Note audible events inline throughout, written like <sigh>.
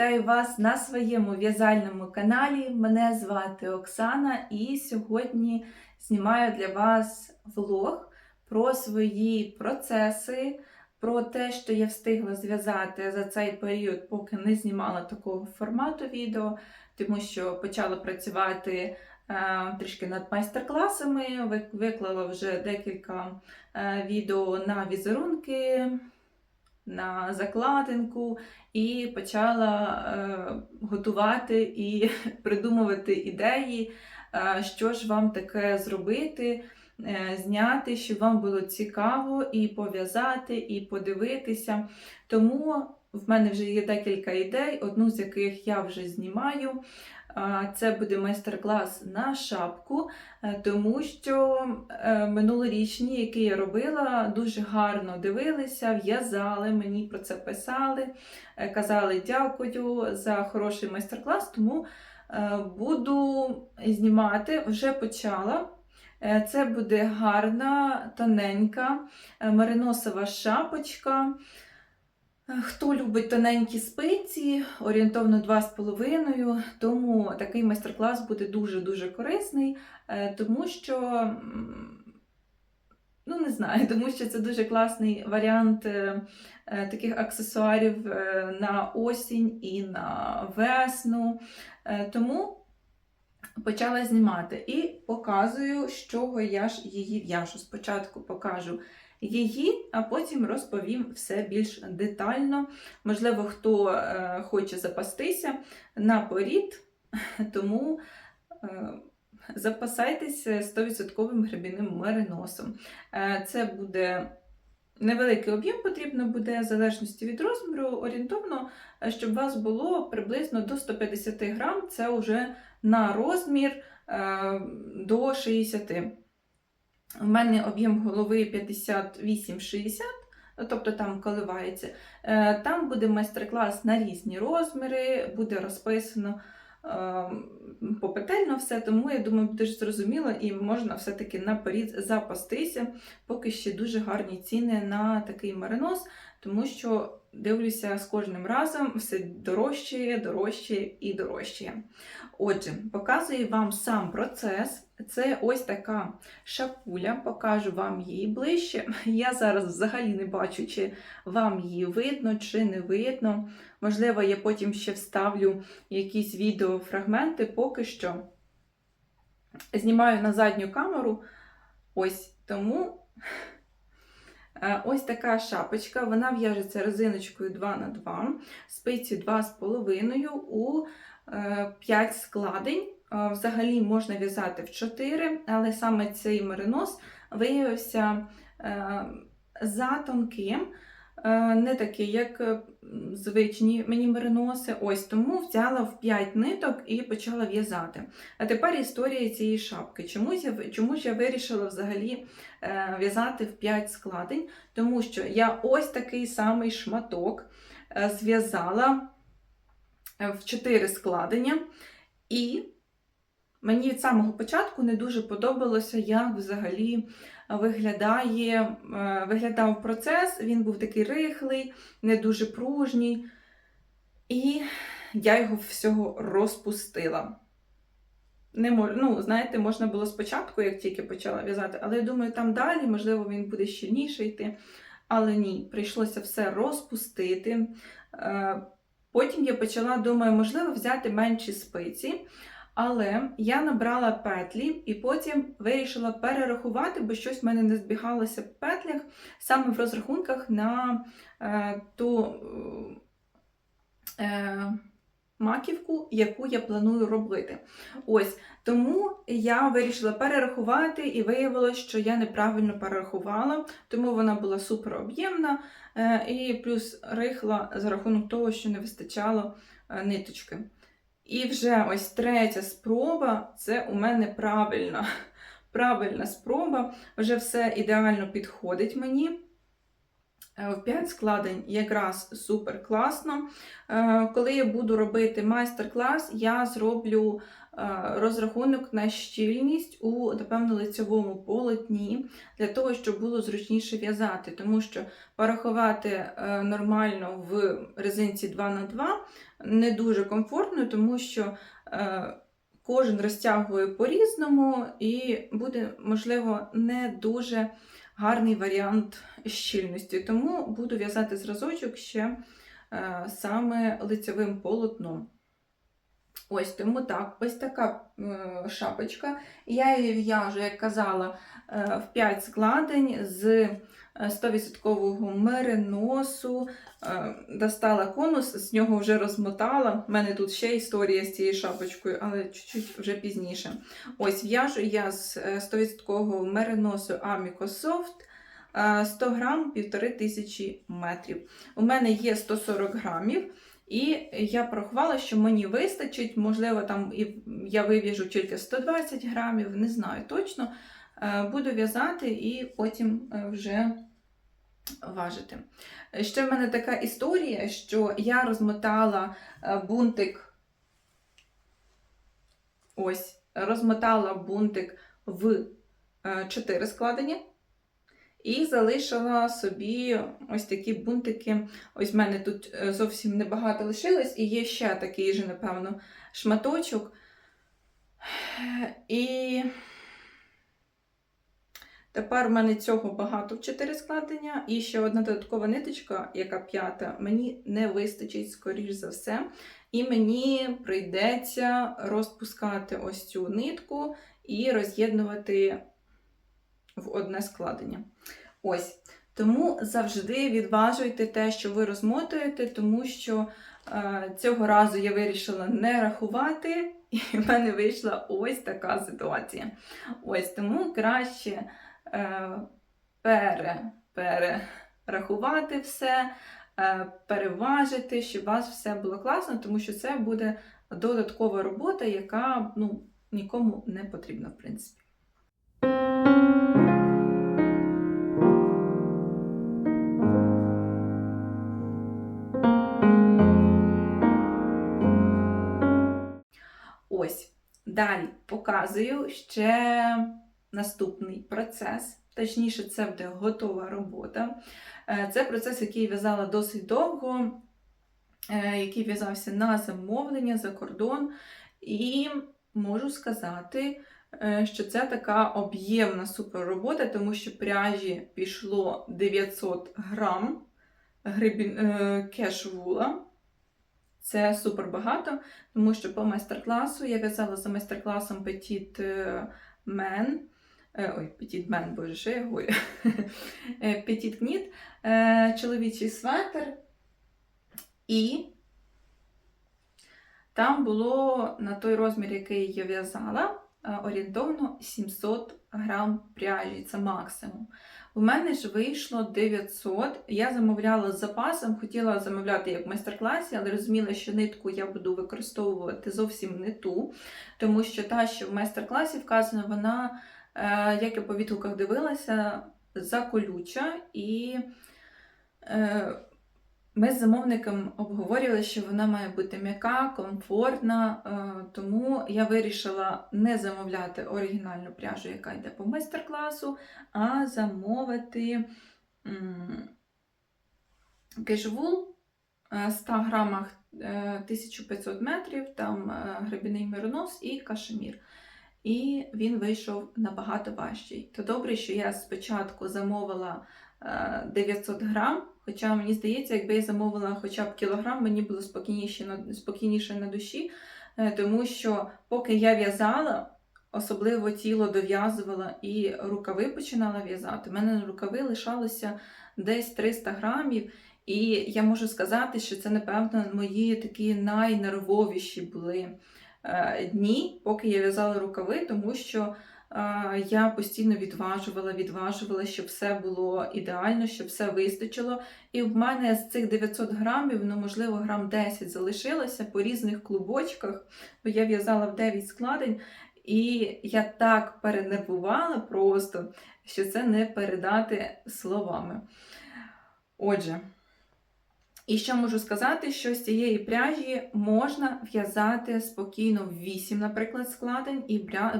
вітаю вас на своєму в'язальному каналі. Мене звати Оксана, і сьогодні знімаю для вас влог про свої процеси, про те, що я встигла зв'язати за цей період, поки не знімала такого формату відео, тому що почала працювати е, трішки над майстер-класами, виклала вже декілька е, відео на візерунки. На закладинку і почала е, готувати і <laughs> придумувати ідеї, е, що ж вам таке зробити, е, зняти, щоб вам було цікаво і пов'язати, і подивитися. Тому в мене вже є декілька ідей, одну з яких я вже знімаю. Це буде майстер-клас на шапку, е, тому що е, минулорічні, які я робила, дуже гарно дивилися, в'язали, мені про це писали, е, казали дякую за хороший майстер-клас, тому буду знімати, вже почала. Це буде гарна, тоненька мариносова шапочка. Е, Хто любить тоненькі спиці, орієнтовно 2,5, тому такий майстер-клас буде дуже-дуже корисний, е, тому що, ну не знаю, <laughs> тому що це дуже класний варіант е, таких аксесуарів на осінь і на весну. Тому почала знімати і показую, з чого я ж її в'яжу. Спочатку покажу її, а потім розповім все більш детально. Можливо, хто е, хоче запастися наперед, <laughs> тому е, запасайтеся 100% гребінним мериносом. Е, це буде невеликий об'єм, потрібно буде, в залежності від розміру, орієнтовно, щоб вас було приблизно до 150 грам, це вже на розмір до 60. У мене об'єм голови 58-60, ну, тобто там коливається. Е, Там буде майстер-клас на різні розміри, буде розписано е, попетельно все, тому я думаю, буде ж зрозуміло і можна все-таки наперед запастися, поки ще дуже гарні ціни на такий маринос, тому що дивлюся з кожним разом все дорожчає, дорожчає і дорожчає. Отже, показую вам сам процес. Це ось така шапуля, покажу вам її ближче. <laughs> Я зараз взагалі не бачу, чи вам її видно, чи не видно. Можливо, я потім ще вставлю якісь відеофрагменти, поки що знімаю на задню камеру. Ось тому <laughs> Е, ось така шапочка, вона в'яжеться резиночкою 2х2, спиці 2,5 у 5 складень. Взагалі можна в'язати в 4, але саме цей меринос виявився е, затонким, е, не такий, як е, звичні мені мериноси. Ось тому взяла в 5 ниток і почала в'язати. А тепер історія цієї шапки. Чому я, чому ж я вирішила взагалі в'язати в 5 складень? Тому що я ось такий самий шматок зв'язала в 4 складення, і мені від самого початку не дуже подобалося, як взагалі виглядає, е, виглядав процес. Він був такий рихлий, не дуже пружній. І я його всього розпустила. Не мож... Ну, знаєте, можна було спочатку, як тільки почала в'язати, але я думаю, там далі, можливо, він буде щільніше йти. Але ні, прийшлося все розпустити. Е, Потім я почала, думаю, можливо, взяти менші спиці. Але я набрала петлі і потім вирішила перерахувати, бо щось в мене не збігалося в петлях, саме в розрахунках на е, ту е, маківку, яку я планую робити. Ось тому я вирішила перерахувати і виявилось, що я неправильно перерахувала, тому вона була супер об'ємна е, і плюс рихла за рахунок того, що не вистачало е, ниточки. І вже ось третя спроба це у мене правильна. <laughs> Правильна спроба, вже все ідеально підходить мені. Е, В 5 складень якраз супер класно. Е, Коли я буду робити майстер-клас, я зроблю розрахунок на щільність у, напевно, лицьовому полотні для того, щоб було зручніше в'язати, тому що порахувати е, нормально в резинці 2х2 не дуже комфортно, тому що е, кожен розтягує по-різному і буде, можливо, не дуже гарний варіант щільності. Тому буду в'язати зразочок ще е, саме лицевим полотном. Ось тому так, ось така е, шапочка. Я її в'яжу, як казала, е, в 5 складень з е, 100% мериносу. Е, достала конус, з нього вже розмотала. У мене тут ще історія з цією шапочкою, але чуть-чуть вже пізніше. Ось в'яжу я з е, 100% мериносу Amico Soft. е, 100 грам 1500 метрів. У мене є 140 грамів. І я порахувала, що мені вистачить, можливо, там і я вив'яжу тільки 120 грамів, не знаю точно. Е, Буду в'язати і потім е, вже важити. Ще в мене така історія, що я розмотала е, бунтик. Ось, розмотала бунтик в 4 складення. І залишила собі ось такі бунтики. Ось в мене тут е, зовсім небагато лишилось, і є ще такий же, напевно, шматочок. І тепер в мене цього багато в 4 складення. І ще одна додаткова ниточка, яка п'ята, мені не вистачить, скоріш за все. І мені прийдеться розпускати ось цю нитку і роз'єднувати в одне складення. Ось. Тому завжди відважуйте те, що ви розмотуєте, тому що е, цього разу я вирішила не рахувати, і в мене вийшла ось така ситуація. Ось тому краще е, пере, перерахувати все, е, переважити, щоб у вас все було класно, тому що це буде додаткова робота, яка ну, нікому не потрібна, в принципі. Далі показую ще наступний процес. Точніше, це буде готова робота. Е, Це процес, який в'язала досить довго, е, який в'язався на замовлення за кордон. І можу сказати, е, що це така об'ємна суперробота, тому що пряжі пішло 900 грам кешвула. Це супер багато, тому що по майстер-класу я в'язала за майстер-класом Petit е, Men. Е, Ой, Petit Men, боже, що я говорю? <laughs> Е, Petit Knit, чоловічий светр. І там було на той розмір, який я в'язала, орієнтовно 700 грам пряжі, це максимум. У мене ж вийшло 900. Я замовляла з запасом, хотіла замовляти як в майстер-класі, але розуміла, що нитку я буду використовувати зовсім не ту, тому що та, що в майстер-класі вказана, вона, е, як я по відгуках дивилася, заколюча і. Е, ми з замовником обговорювали, що вона має бути м'яка, комфортна, е, тому я вирішила не замовляти оригінальну пряжу, яка йде по майстер-класу, а замовити кешвул е, 100 грамах е, 1500 метрів, там е, гребінний миронос і кашемір. І він вийшов набагато важчий. То добре, що я спочатку замовила е, 900 грам, хоча мені здається, якби я замовила хоча б кілограм, мені було спокійніше спокійніше на душі, е, тому що поки я в'язала, особливо тіло дов'язувала і рукави починала в'язати, у мене на рукави лишалося десь 300 грамів. І я можу сказати, що це, напевно, мої такі найнервовіші були е, дні, поки я в'язала рукави, тому що я постійно відважувала, відважувала, щоб все було ідеально, щоб все вистачило. І в мене з цих 900 грамів, ну, можливо, грам 10 залишилося по різних клубочках, бо я в'язала в 9 складень. І я так перенервувала просто, що це не передати словами. Отже, І що можу сказати, що з цієї пряжі можна в'язати спокійно 8, наприклад, складень, і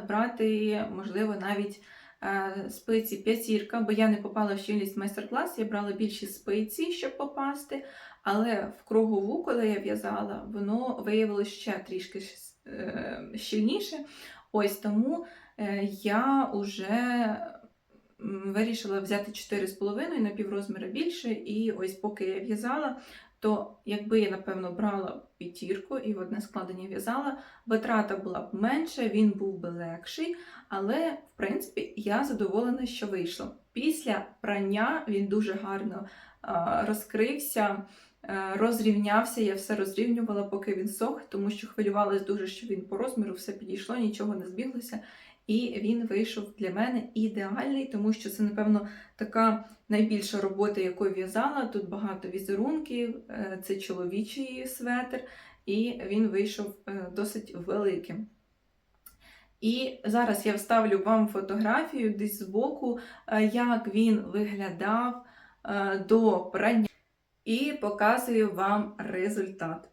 брати, можливо, навіть е, спиці п'ятірка, бо я не попала в щільність майстер-клас, я брала більші спиці, щоб попасти. Але в кругову, коли я в'язала, воно виявилося ще трішки е, щільніше. Ось тому е, я вже вирішила взяти 4,5 на піврозміра більше, і ось поки я в'язала, то якби я, напевно, брала п'ятірку і в одне складення в'язала, витрата була б менша, він був би легший, але в принципі я задоволена, що вийшло. Після прання він дуже гарно а, розкрився. е, Розрівнявся, я все розрівнювала, поки він сох, тому що хвилювалась дуже, що він по розміру все підійшло, нічого не збіглося. І він вийшов для мене ідеальний, тому що це, напевно, така найбільша робота, яку я в'язала. Тут багато візерунків, е, це чоловічий светр, і він вийшов е, досить великим. І зараз я вставлю вам фотографію десь збоку, е, як він виглядав до прання, і показую вам результат.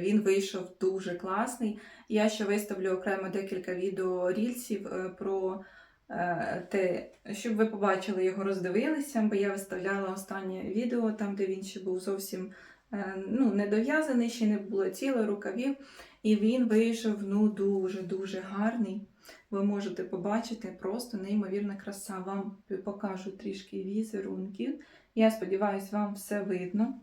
Він вийшов дуже класний. Я ще виставлю окремо декілька відео рільсів е, про е, те, щоб ви побачили його, роздивилися, бо я виставляла останнє відео, там, де він ще був зовсім е, ну, недов'язаний, ще не було ціле рукавів. І він вийшов ну, дуже-дуже гарний. Ви можете побачити просто неймовірна краса. Вам покажу трішки візерунків. Я сподіваюся, вам все видно.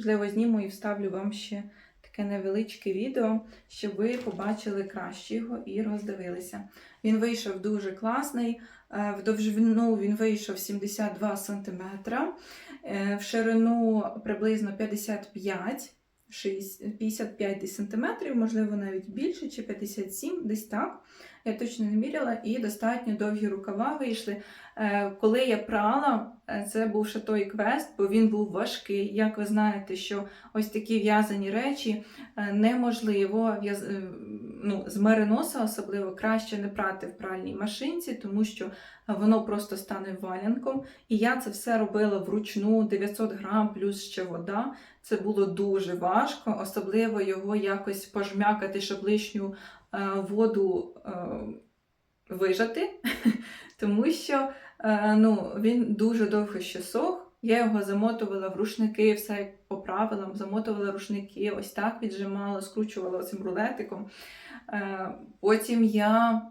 Можливо, зніму і вставлю вам ще таке невеличке відео, щоб ви побачили краще його і роздивилися. Він вийшов дуже класний. е, В довжину він вийшов 72 см, е, в ширину приблизно 55 шість- 55 см, можливо, навіть більше, чи 57, десь так. Я точно не міряла, і достатньо довгі рукава вийшли. Е, Коли я прала, е, це був ще той квест, бо він був важкий. Як ви знаєте, що ось такі в'язані речі е, неможливо в'яз... ну, з мериноса особливо краще не прати в пральній машинці, тому що воно просто стане валянком. І я це все робила вручну 900 грам плюс ще вода. Це було дуже важко, особливо його якось пожмякати, щоб лишню е, воду е, вижати, <laughs> тому що е, ну, він дуже довго ще сох. Я його замотувала в рушники, все по правилам, замотувала рушники, ось так віджимала, скручувала цим рулетиком. Е, Потім я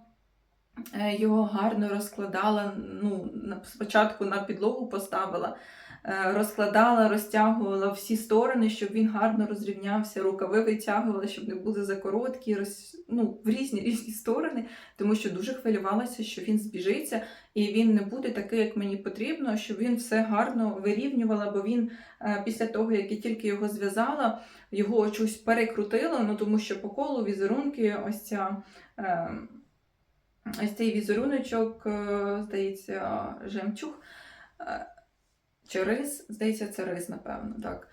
е, його гарно розкладала. Ну, спочатку на підлогу поставила, розкладала, розтягувала всі сторони, щоб він гарно розрівнявся, рукави витягувала, щоб не були закороткі, роз, ну, в різні <laughs> різні сторони, тому що дуже хвилювалася, що він збіжиться і він не буде такий, як мені потрібно, щоб він все гарно вирівнювала, бо він е, після того, як я тільки його зв'язала, його щось перекрутило, ну тому що по колу візерунки, ось ця. Е, Ось цей візеруночок, е, здається, жемчуг. Чи рис, здається, це рис, напевно, так.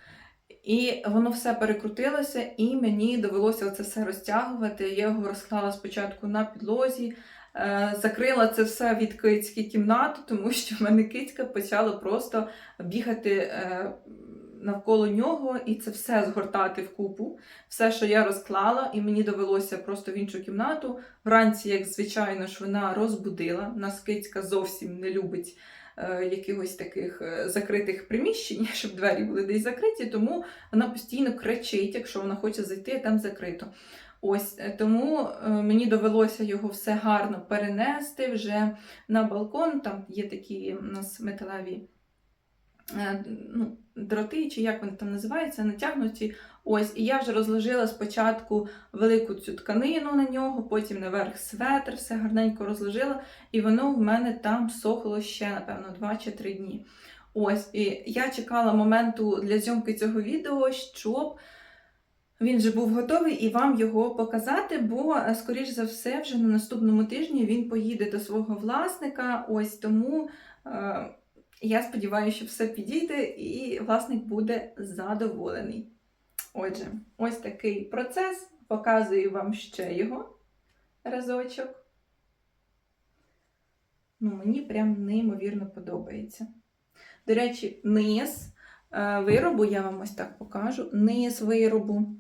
І воно все перекрутилося, і мені довелося це все розтягувати. Я його розклала спочатку на підлозі, е, закрила це все від кицьки кімнату, тому що в мене кицька почала просто бігати е, навколо нього і це все згортати в купу. Все, що я розклала, і мені довелося просто в іншу кімнату. Вранці, як звичайно ж, вона розбудила. Нас кицька зовсім не любить якихось таких е, закритих приміщень, <laughs> щоб двері були десь закриті, тому вона постійно кричить, якщо вона хоче зайти, а там закрито. Ось е, тому е, мені довелося його все гарно перенести вже на балкон. Там є такі у нас металеві е, ну, дроти, чи як вони там називаються, натягнуті. Ось, і я вже розложила спочатку велику цю тканину на нього, потім наверх светр, все гарненько розложила, і воно в мене там сохло ще, напевно, 2 чи 3 дні. Ось, і я чекала моменту для зйомки цього відео, щоб він вже був готовий і вам його показати, бо, е, скоріш за все, вже на наступному тижні він поїде до свого власника. Ось тому е, я сподіваюся, що все підійде і власник буде задоволений. Отже, ось такий процес. Показую вам ще його разочок. Ну, мені прям неймовірно подобається. До речі, низ е, виробу, я вам ось так покажу, низ виробу.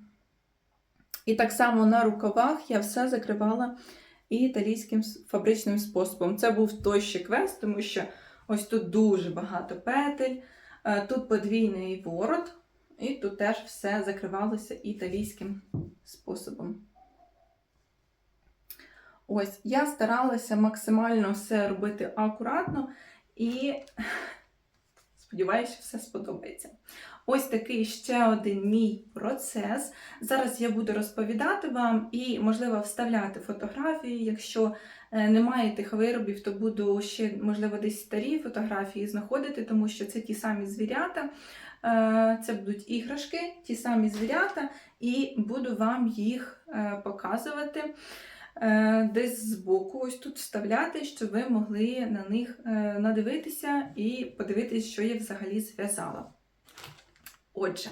І так само на рукавах я все закривала італійським фабричним способом. Це був той ще квест, тому що ось тут дуже багато петель, е, тут подвійний ворот, і тут теж все закривалося італійським способом. Ось, я старалася максимально все робити акуратно і <laughs> сподіваюся, що все сподобається. Ось такий ще один мій процес. Зараз я буду розповідати вам і, можливо, вставляти фотографії. Якщо немає тих виробів, то буду ще, можливо, десь старі фотографії знаходити, тому що це ті самі звірята. Е, Це будуть іграшки, ті самі звірята, і буду вам їх е, показувати е, десь збоку, ось тут вставляти, щоб ви могли на них е, надивитися і подивитись, що я взагалі зв'язала. Отже,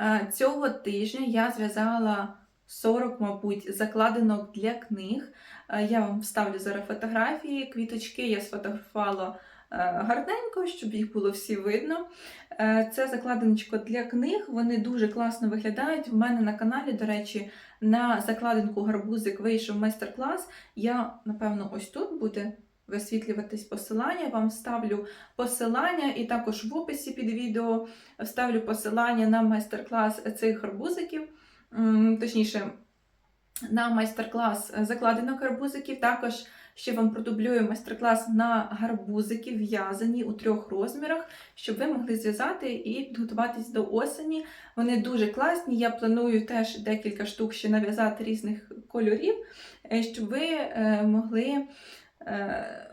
е, цього тижня я зв'язала 40, мабуть, закладинок для книг. Е, Я вам вставлю зараз фотографії. Квіточки я сфотографувала е, гарненько, щоб їх було всі видно. Е, Це закладиночко для книг. Вони дуже класно виглядають. У мене на каналі, до речі, на закладинку гарбузик вийшов майстер-клас. Я, напевно, ось тут буде висвітлюватись посилання. Вам ставлю посилання, і також в описі під відео вставлю посилання на майстер-клас цих гарбузиків. Точніше, на майстер-клас закладинок гарбузиків. Також ще вам продублюю майстер-клас на гарбузики в'язані у трьох розмірах, щоб ви могли зв'язати і підготуватись до осені. Вони дуже класні. Я планую теж декілька штук ще нав'язати різних кольорів, е, щоб ви е, могли е,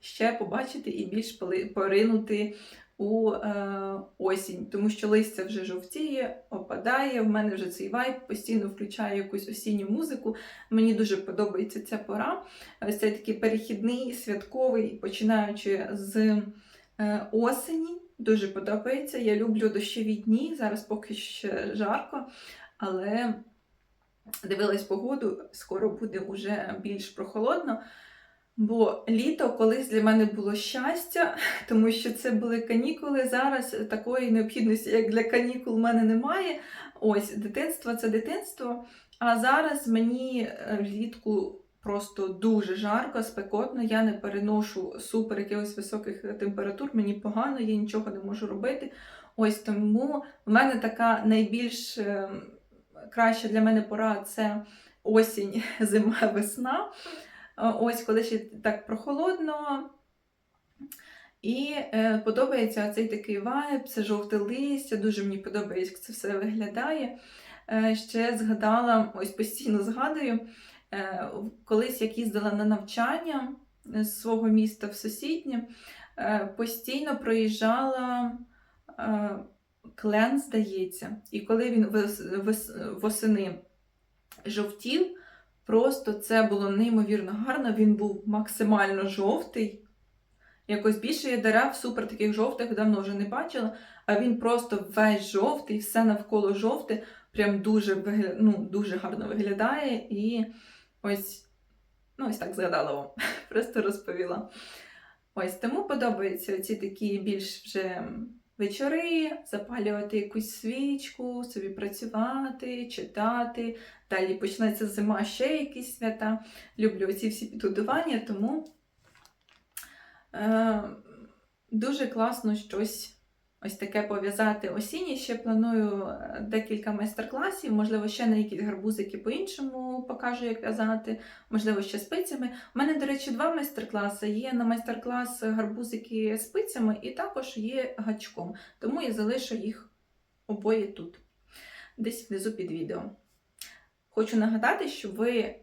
ще побачити і більш поринути у е, осінь, тому що листя вже жовтіє, опадає. В мене вже цей вайб постійно включає якусь осінню музику. Мені дуже подобається ця пора. Ось цей такий перехідний, святковий, починаючи з е, осені. Дуже подобається. Я люблю дощові дні. Зараз поки ще жарко, але дивилась погоду, скоро буде вже більш прохолодно. Бо літо колись для мене було щастя, <laughs> тому що це були канікули. Зараз такої необхідності, як для канікул, в мене немає. Ось дитинство це дитинство. А зараз мені е, влітку просто дуже жарко, спекотно. Я не переношу супер якихось високих температур, мені погано, я нічого не можу робити. Ось тому в мене така найбільш е, краща для мене пора це осінь, <laughs> зима, весна. Е, Ось, коли ще так прохолодно. І е, подобається цей такий вайб, це жовте листя, дуже мені подобається, як це все виглядає. Е, ще згадала, ось постійно згадую, е, колись як їздила на навчання з свого міста в сусіднє, е, постійно проїжджала е, клен, здається. І коли він вес- вес- восени жовтів, Просто це було неймовірно гарно. Він був максимально жовтий. Якось більше я дерев супер таких жовтих давно вже не бачила. А він просто весь жовтий, все навколо жовте, прям дуже ну, дуже гарно виглядає. І ось, ну, ось так згадала вам, <laughs> просто розповіла. Ось тому подобаються ці такі більш вже вечори, запалювати якусь свічку, собі працювати, читати. Далі почнеться зима, ще якісь свята. Люблю ці всі підгодування, тому е, дуже класно щось ось таке пов'язати осінні. Ще планую е, декілька майстер-класів, можливо, ще на якісь гарбузики по-іншому покажу, як в'язати, можливо, ще спицями. У мене, до речі, два майстер-класи. Є на майстер-клас гарбузики спицями і також є гачком. Тому я залишу їх обоє тут, десь внизу під відео. Хочу нагадати, що ви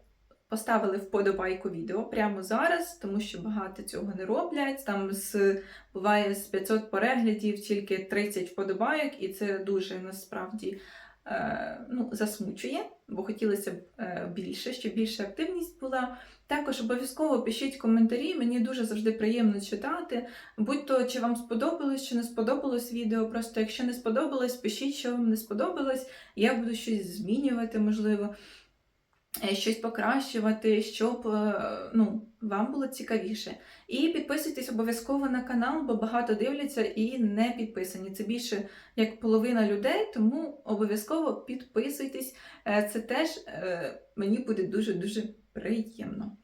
поставили вподобайку відео прямо зараз, тому що багато цього не роблять. Там з, буває з 500 переглядів тільки 30 вподобайок, і це дуже насправді е, ну, засмучує, бо хотілося б е, більше, щоб більша активність була. Також обов'язково пишіть коментарі, мені дуже завжди приємно читати. Будь-то чи вам сподобалось, чи не сподобалось відео. Просто якщо не сподобалось, пишіть, що вам не сподобалось. Я буду щось змінювати, можливо. Е, щось покращувати, щоб е, ну, вам було цікавіше. І підписуйтесь обов'язково на канал, бо багато дивляться і не підписані. Це більше як половина людей, тому обов'язково підписуйтесь. Е, Це теж мені буде дуже-дуже приємно.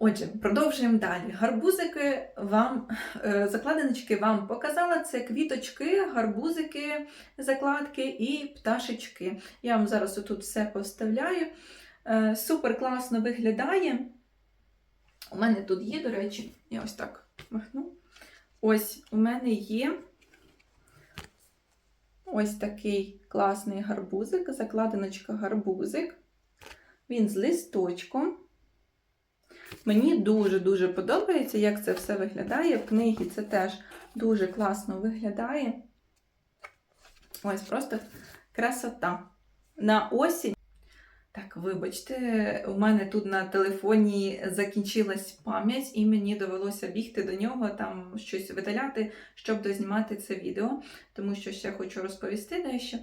Отже, продовжуємо далі. Гарбузики вам, закладиночки вам показала. Це квіточки, гарбузики, закладки і пташечки. Я вам зараз отут все поставляю. Е, Супер класно виглядає. У мене тут є, до речі, я ось так махну. Ось у мене є ось такий класний гарбузик, закладиночка гарбузик. Він з листочком. Мені дуже-дуже подобається, як це все виглядає. В книгі це теж дуже класно виглядає. Ось просто красота. На осінь. Так, вибачте, у мене тут на телефоні закінчилась пам'ять, і мені довелося бігти до нього, там щось видаляти, щоб дознімати це відео, тому що ще хочу розповісти дещо.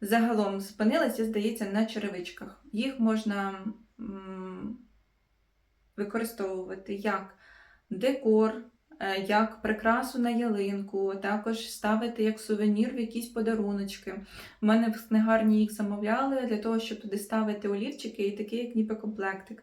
Загалом спинилася, здається, на черевичках. Їх можна м, використовувати як декор, як прикрасу на ялинку, також ставити як сувенір в якісь подаруночки. У мене в книгарні їх замовляли для того, щоб туди ставити олівчики і такий, як ніби комплектик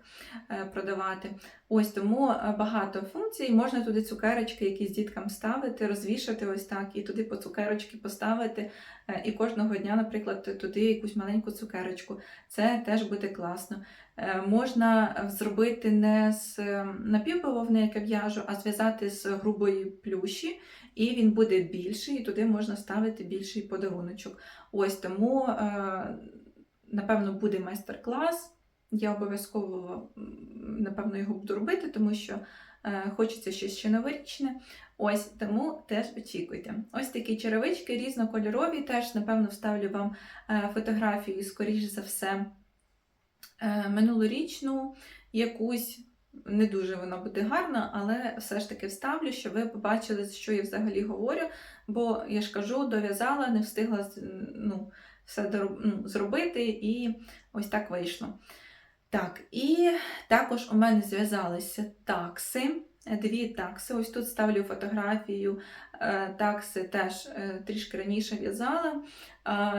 е, продавати. Ось тому е, багато функцій. Можна туди цукерочки якісь діткам ставити, розвішати ось так, і туди по цукерочки поставити. е, І кожного дня, наприклад, туди якусь маленьку цукерочку. Це теж буде класно. Е, Можна зробити не з напівбавовни, як я в'яжу, а зв'язати з грубої плющі, і він буде більший, і туди можна ставити більший подаруночок. Ось тому, напевно, буде майстер-клас. Я обов'язково, напевно, його буду робити, тому що е, хочеться щось ще новорічне. Ось тому теж очікуйте. Ось такі черевички різнокольорові. Теж, напевно, вставлю вам е, фотографію, скоріш за все, е, минулорічну якусь. Не дуже вона буде гарна, але все ж таки вставлю, щоб ви побачили, що я взагалі говорю. Бо я ж кажу, дов'язала, не встигла ну, все дороб- ну, зробити, і ось так вийшло. Так, і також у мене зв'язалися такси. е, Дві такси. Ось тут ставлю фотографію. е, Такси теж е, трішки раніше в'язала.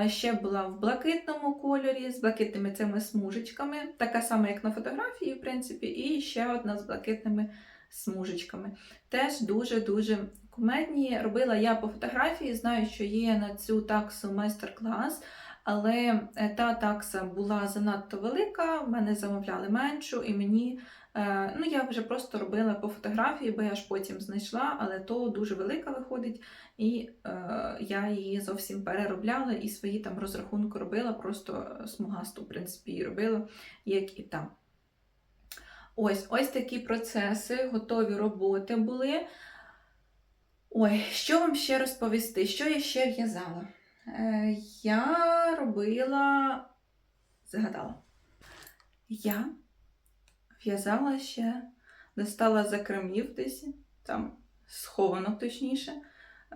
Ще була в блакитному кольорі з блакитними цими смужечками, така сама, як на фотографії, в принципі, і ще одна з блакитними смужечками. Теж дуже-дуже кумедні. Робила я по фотографії, знаю, що є на цю таксу майстер-клас. Але е, та такса була занадто велика, в мене замовляли меншу, і мені е, ну я вже просто робила по фотографії, бо я ж потім знайшла, але то дуже велика виходить, і е, я її зовсім переробляла і свої там розрахунки робила, просто смугасту, в принципі, її робила, як і там. Ось ось такі процеси, готові роботи були. Ой, що вам ще розповісти? Що я ще в'язала? Е, Я робила, згадала. Я в'язала ще, достала закремів десь, там схованок точніше.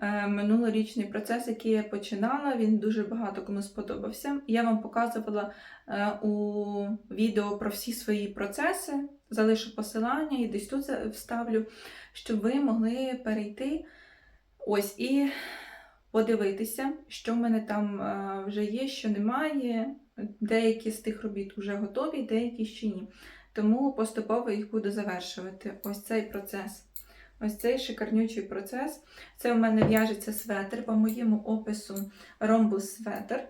Е, Минулорічний процес, який я починала, він дуже багато кому сподобався. Я вам показувала е, у відео про всі свої процеси. Залишу посилання і десь тут за- вставлю, щоб ви могли перейти. Ось і подивитися, що в мене там е, вже є, що немає. Деякі з тих робіт вже готові, деякі ще ні. Тому поступово їх буду завершувати. Ось цей процес. Ось цей шикарнючий процес. Це у мене в'яжеться светр по моєму опису ромбус светр.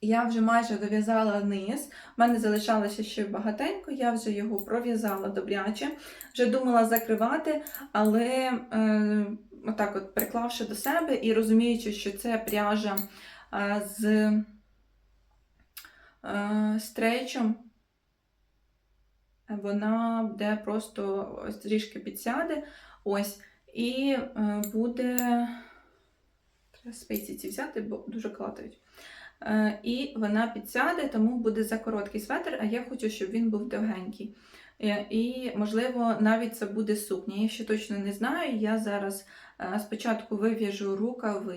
Я вже майже дов'язала низ. У мене залишалося ще багатенько, я вже його пров'язала добряче. Вже думала закривати, але е, отак от приклавши до себе і розуміючи, що це пряжа е, з е, стрейчем, вона буде просто трішки підсяде. Ось, і е, буде. Треба спиці ці взяти, бо дуже клатають. І вона підсяде, тому буде за короткий светр, а я хочу, щоб він був довгенький. І, можливо, навіть це буде сукня. Я ще точно не знаю. Я зараз спочатку вив'яжу рукави,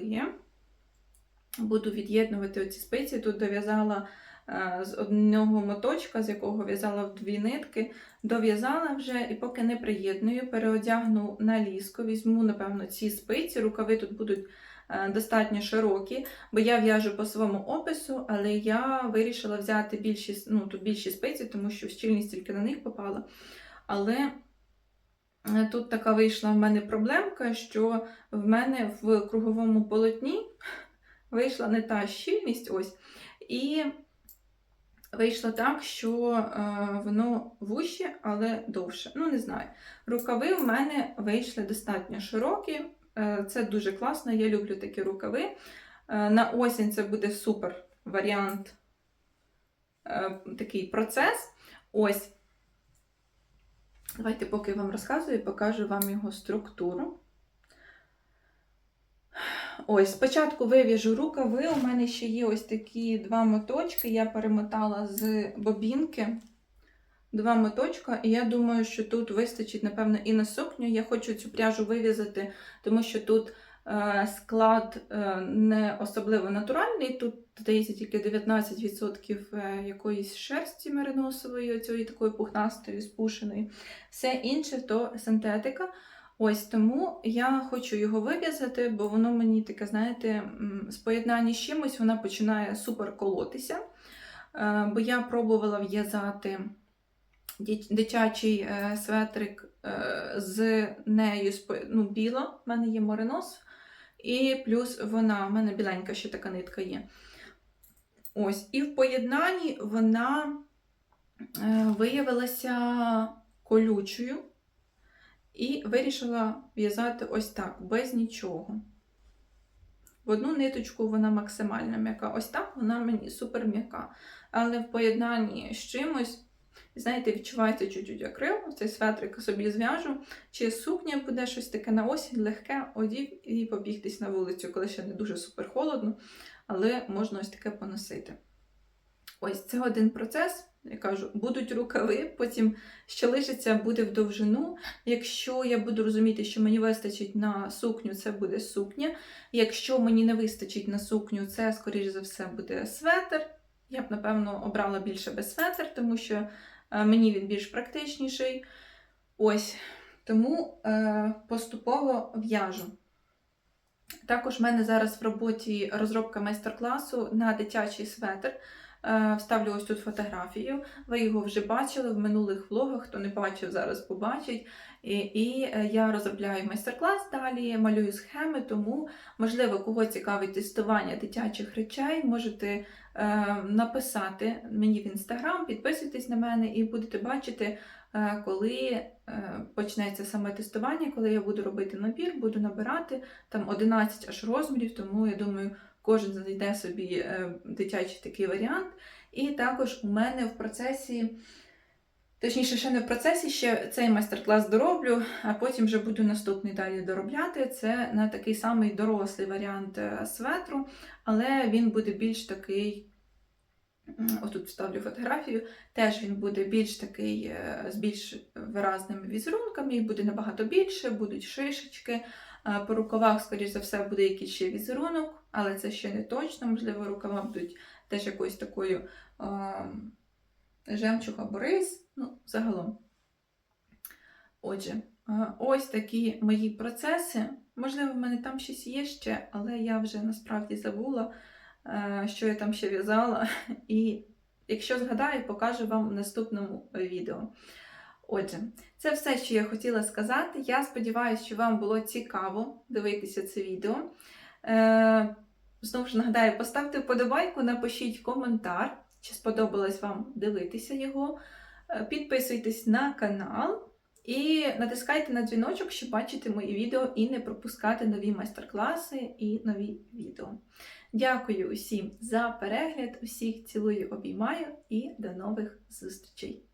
буду від'єднувати оці спиці. Тут дов'язала е, з одного моточка, з якого в'язала в дві нитки, дов'язала вже і поки не приєдную, переодягну на ліско, візьму, напевно, ці спиці, рукави тут будуть е, достатньо широкі, бо я в'яжу по своєму опису, але я вирішила взяти більші, ну, тут більші спиці, тому що щільність тільки на них попала. Але е, тут така вийшла в мене проблемка, що в мене в круговому полотні <laughs> вийшла не та щільність, ось. І вийшло так, що е, воно вуще, але довше. Ну, не знаю. Рукави в мене вийшли достатньо широкі. Е, це дуже класно, я люблю такі рукави. Е, на осінь це буде супер варіант, е, такий процес. Ось. Давайте, поки я вам розказую, покажу вам його структуру. Ось, спочатку вив'яжу рукави. У мене ще є ось такі два моточки. Я перемотала з бобінки. Два моточка, і я думаю, що тут вистачить, напевно, і на сукню. Я хочу цю пряжу вив'язати, тому що тут е, склад е, не особливо натуральний. Тут, здається, тільки 19% е, якоїсь шерсті мериносової, цієї такої пухнастої, спушеної. Все інше то синтетика. Ось тому я хочу його вив'язати, бо воно мені таке, знаєте, з поєднання з чимось вона починає супер колотися. Е, Бо я пробувала в'язати дитячий е, светрик з нею ну, біла, в мене є моринос, і плюс вона, в мене біленька ще така нитка є. Ось, і в поєднанні вона е, виявилася колючою. І вирішила в'язати ось так, без нічого. В одну ниточку вона максимально м'яка. Ось так вона мені супер м'яка. Але в поєднанні з чимось, знаєте, відчувається чуть-чуть акрил, цей светрик собі зв'яжу. Чи сукня буде щось таке на осінь, легке, одів і побігтись на вулицю, коли ще не дуже супер холодно, але можна ось таке поносити. Ось це один процес. Я кажу, будуть рукави, потім що лишиться, буде в довжину. Якщо я буду розуміти, що мені вистачить на сукню, це буде сукня. Якщо мені не вистачить на сукню, це, скоріш за все, буде светр. Я б, напевно, обрала більше без светр, тому що е, мені він більш практичніший. Ось. Тому е, поступово в'яжу. Також в мене зараз в роботі розробка майстер-класу на дитячий светр. Е, Вставлю ось тут фотографію. Ви його вже бачили в минулих влогах. Хто не бачив, зараз побачить. І, і е, я розробляю майстер-клас далі, малюю схеми, тому, можливо, кого цікавить тестування дитячих речей, можете е, написати мені в інстаграм, підписуйтесь на мене і будете бачити, коли е, почнеться саме тестування, коли я буду робити набір, буду набирати там 11 аж розмірів, тому я думаю. Кожен знайде собі е, дитячий такий варіант. І також у мене в процесі, точніше, ще не в процесі, ще цей майстер-клас дороблю, а потім вже буду наступний далі доробляти. Це на такий самий дорослий варіант е, светру, але він буде більш такий. Отут вставлю фотографію. Теж він буде більш такий е, з більш виразними візерунками, буде набагато більше, будуть шишечки. Е, По рукавах, скоріш за все, буде якийсь ще візерунок, але це ще не точно. Можливо, рукава будуть теж якоюсь такою е, жемчуг або рис. Ну, загалом. Отже, е, ось такі мої процеси. Можливо, в мене там щось є ще, але я вже насправді забула, що я там ще в'язала. <laughs> І якщо згадаю, покажу вам в наступному відео. Отже, це все, що я хотіла сказати. Я сподіваюся, що вам було цікаво дивитися це відео. Е, знову ж нагадаю, поставте вподобайку, напишіть коментар, чи сподобалось вам дивитися його. Е, Підписуйтесь на канал і натискайте на дзвіночок, щоб бачити мої відео і не пропускати нові майстер-класи і нові відео. Дякую усім за перегляд, усіх цілую, обіймаю і до нових зустрічей!